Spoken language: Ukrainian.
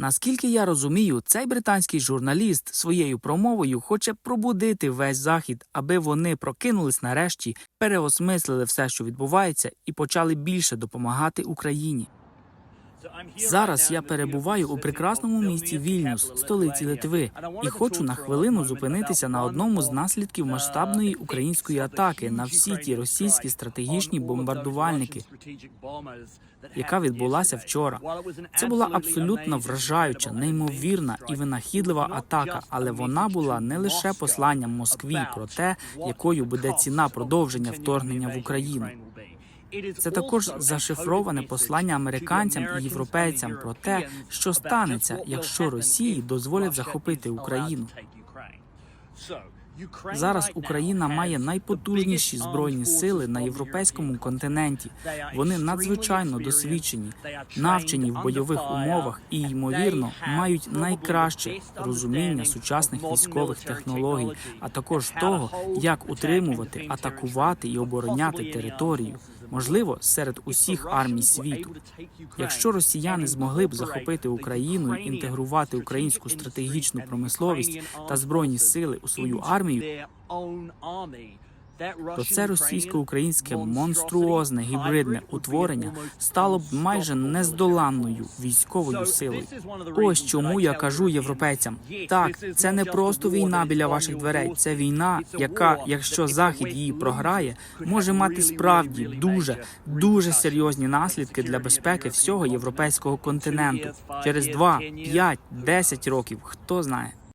Наскільки я розумію, цей британський журналіст своєю промовою хоче пробудити весь захід, аби вони прокинулись нарешті, переосмислили все, що відбувається, і почали більше допомагати Україні. Зараз я перебуваю у прекрасному місті Вільнюс, столиці Литви, і хочу на хвилину зупинитися на одному з наслідків масштабної української атаки на всі ті російські стратегічні бомбардувальники, яка відбулася вчора. Це була абсолютно вражаюча, неймовірна і винахідлива атака, але вона була не лише посланням Москві про те, якою буде ціна продовження вторгнення в Україну. Це також зашифроване послання американцям і європейцям про те, що станеться, якщо Росії дозволять захопити Україну. Зараз Україна має найпотужніші збройні сили на європейському континенті. Вони надзвичайно досвідчені, навчені в бойових умовах і, ймовірно, мають найкраще розуміння сучасних військових технологій, а також того, як утримувати, атакувати і обороняти територію. Можливо, серед усіх армій світу. Якщо росіяни змогли б захопити Україну інтегрувати українську стратегічну промисловість та збройні сили у свою армію, то це російсько-українське монструозне гібридне утворення стало б майже нездоланною військовою силою. Ось чому я кажу європейцям: так, це не просто війна біля ваших дверей, це війна, яка, якщо захід її програє, може мати справді дуже дуже серйозні наслідки для безпеки всього європейського континенту. через 2, 5, 10 років. Хто знає.